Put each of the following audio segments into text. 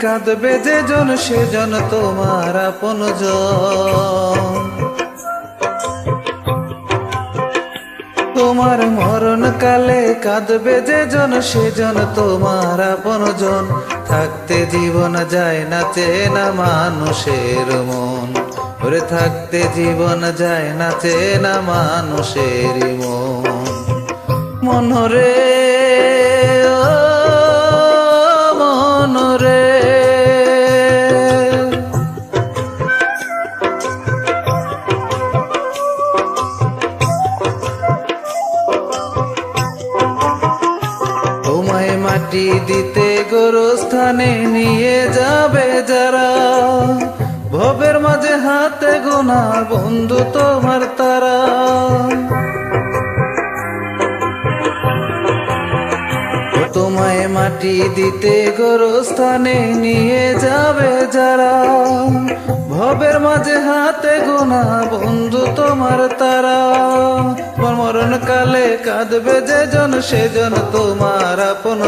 কাঁদবে যে জন সেজন তোমার আপন তোমার মরণ কালে কাঁদবে যে জন সেজন তোমার আপন জন। থাকতে জীবন যায় না চেনা মানুষের মন। ওরে, থাকতে জীবন যায় না চেনা মানুষের মন। মনরে মাটি দিতে গোরস্থানে নিয়ে যাবে যারা। ভবের মাঝে হাতে গোনা বন্ধু তোমার তারা। তোমায় মাটি দিতে গোরস্থানে নিয়ে যাবে যারা। ভবের মাঝে হাতে গোনা বন্ধু তোমার তারা। মরণ কালে কাঁদবে যে জন সেজন তোমার আপন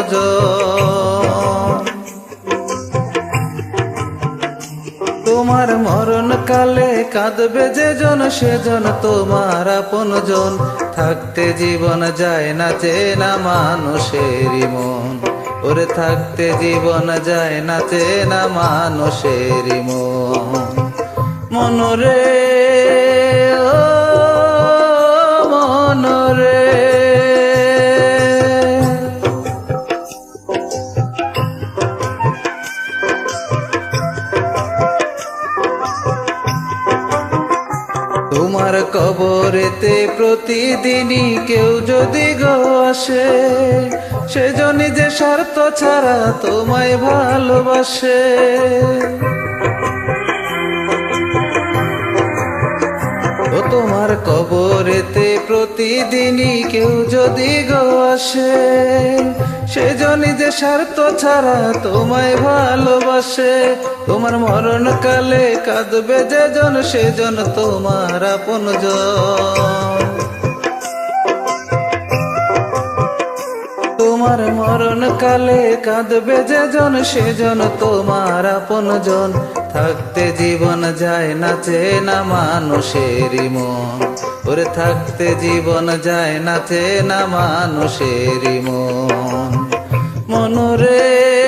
তোমার মরণ কালে কাঁদবে যে জন সেজন তোমার আপন জন। থাকতে জীবন যায় না চেনা মানুষেরই মন। ওরে থাকতে জীবন যায় না চেনা মানুষেরই মন। মনরে মনরে তোমার কবরেতে প্রতিদিনই কেউ যদি গো আসে, সেজন্য যে স্বার্থ ছাড়া তোমায় ভালোবাসে। তোমার কবরেতে প্রতিদিনই কেউ যদি গো আসে, সেজন্য যে স্বার্থ ছাড়া তোমায় ভালোবাসে, তোমার মরণ কালে কাঁদবে যেজন, সেজন তোমার আপন তোমার মরণ কালে কাঁদবে যে জন সেজন তোমার আপন জন। থাকতে জীবন যায় না চেনা মানুষেরই মন। ওরে থাকতে জীবন যায় না চেনা মানুষেরই মন। মনরে